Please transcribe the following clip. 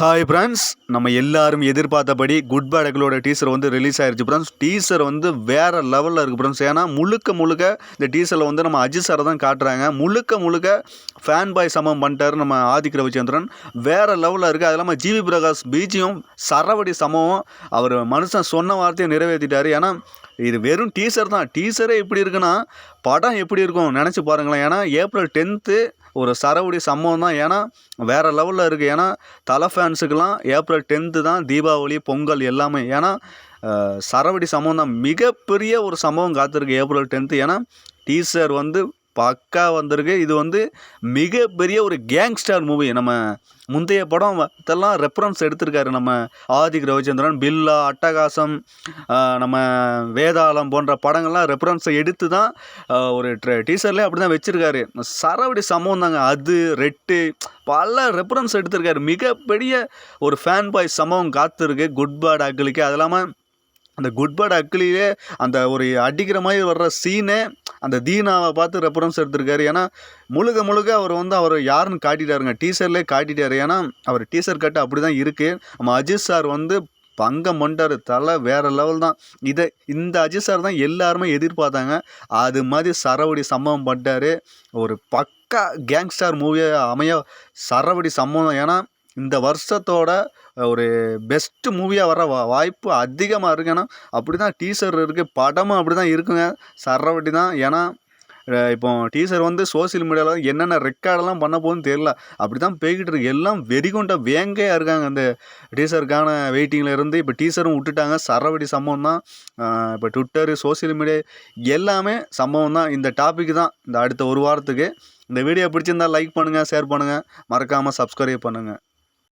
Hi friends நம்ம எல்லாரும் எதிர்பார்த்தபடி குட் பேடகளோட டீசர் வந்து ரிலீஸ் ஆயிருச்சு ஃப்ரெண்ட்ஸ் டீசர் வந்து வேறு லெவலில் இருக்குது ஃப்ரெண்ட்ஸ் ஏன்னா முழுக்க முழுக்க இந்த டீசரில் வந்து நம்ம அஜித் சாரை தான் காட்டுறாங்க. முழுக்க முழுக்க ஃபேன் பாய் சமம் பண்ணிட்டாரு நம்ம ஆதிக் ரவிச்சந்திரன். வேறு லெவலில் இருக்குது அது இல்லாமல் ஜிவி பிரகாஷ் பீச்சியும் சரவடி சமமும் அவர் மனுஷன் சொன்ன வார்த்தையை நிறைவேற்றிட்டார் ஏன்னா இது வெறும் டீசர் தான். டீசரே இப்படி இருக்குன்னா படம் எப்படி இருக்கும்? நினச்சி பாருங்களேன். ஏன்னா ஏப்ரல் டென்த்து ஒரு சரவடி சம்பவம் தான். ஏன்னா வேறு லெவலில் இருக்குது ஏன்னா தலை ஃபேன்ஸுக்கெல்லாம் ஏப்ரல் டென்த்து தான் தீபாவளி பொங்கல் எல்லாமே. ஏன்னா சரவடி சம்பவம் தான் மிகப்பெரிய ஒரு சம்பவம் காத்திருக்கு ஏப்ரல் டென்த்து ஏன்னா டீசர் வந்து பக்கா வந்திருக்கு. இது வந்து மிகப்பெரிய ஒரு கேங்ஸ்டர் மூவி நம்ம முந்தைய படம் இதெல்லாம் ரெஃபரன்ஸ் எடுத்திருக்காரு நம்ம ஆதிக் ரவிச்சந்திரன் பில்லா அட்டகாசம் நம்ம வேதாளம் போன்ற படங்கள்லாம் ரெஃபரன்ஸை எடுத்து தான் ஒரு டீசர்லேயே அப்படி தான் வச்சுருக்காரு. சரவடி சமம் தாங்க. அது ரெட்டு பல ரெஃபரன்ஸ் எடுத்திருக்காரு. மிகப்பெரிய ஒரு ஃபேன் பாய் சம்பவம் காத்திருக்கு. குட் பேட் அக்களுக்கு அது இல்லாமல் அந்த குட் பேட் அக்லியே அந்த ஒரு அடிக்கிற மாதிரி வர்ற சீனே அந்த தீனாவை பார்த்து ரெஃபரன்ஸ் எடுத்திருக்காரு. ஏன்னா முழுக்க முழுக்க அவர் வந்து அவர் யாருன்னு காட்டிட்டாருங்க. டீசர்லேயே காட்டிட்டாரு. ஏன்னா அவர் டீசர் கட்டு அப்படி தான் இருக்குது நம்ம அஜித் சார் வந்து பங்கம் மண்டார் தலை வேறு லெவல் தான். இதை இந்த அஜித் சார் தான் எல்லாருமே எதிர்பார்த்தாங்க. அது மாதிரி சரவடி சம்பவம் பண்ணிட்டார். ஒரு பக்கா கேங்ஸ்டார் மூவியாக அமைய சரவடி சம்பவம் ஏன்னா இந்த வருஷத்தோட ஒரு பெஸ்ட் மூவியாக வர வா வாய்ப்பு அதிகமாக இருக்கு. ஏன்னா அப்படி தான் டீசர் இருக்குது படமும் அப்படி தான் இருக்குங்க. சரவடி தான். ஏன்னா இப்போ டீசர் வந்து சோஷியல் மீடியாவில் என்னென்ன ரெக்கார்டெல்லாம் பண்ண போகுதுன்னு தெரியல. அப்படி தான் போய்கிட்டு இருக்கு. எல்லாம் வெறிகொண்ட வேங்கையாக இருக்காங்க. அந்த டீசருக்கான வெயிட்டிங்கில் இருந்து இப்போ டீசரும் விட்டுட்டாங்க. சரவடி சம்பவம் தான். இப்போ ட்விட்டரு சோஷியல் மீடியா எல்லாமே சம்பவம் தான். இந்த டாபிக் தான். இந்த அடுத்த ஒரு வாரத்துக்கு. இந்த வீடியோ பிடிச்சிருந்தா லைக் பண்ணுங்கள் ஷேர் பண்ணுங்கள் மறக்காமல் சப்ஸ்கிரைப் பண்ணுங்கள்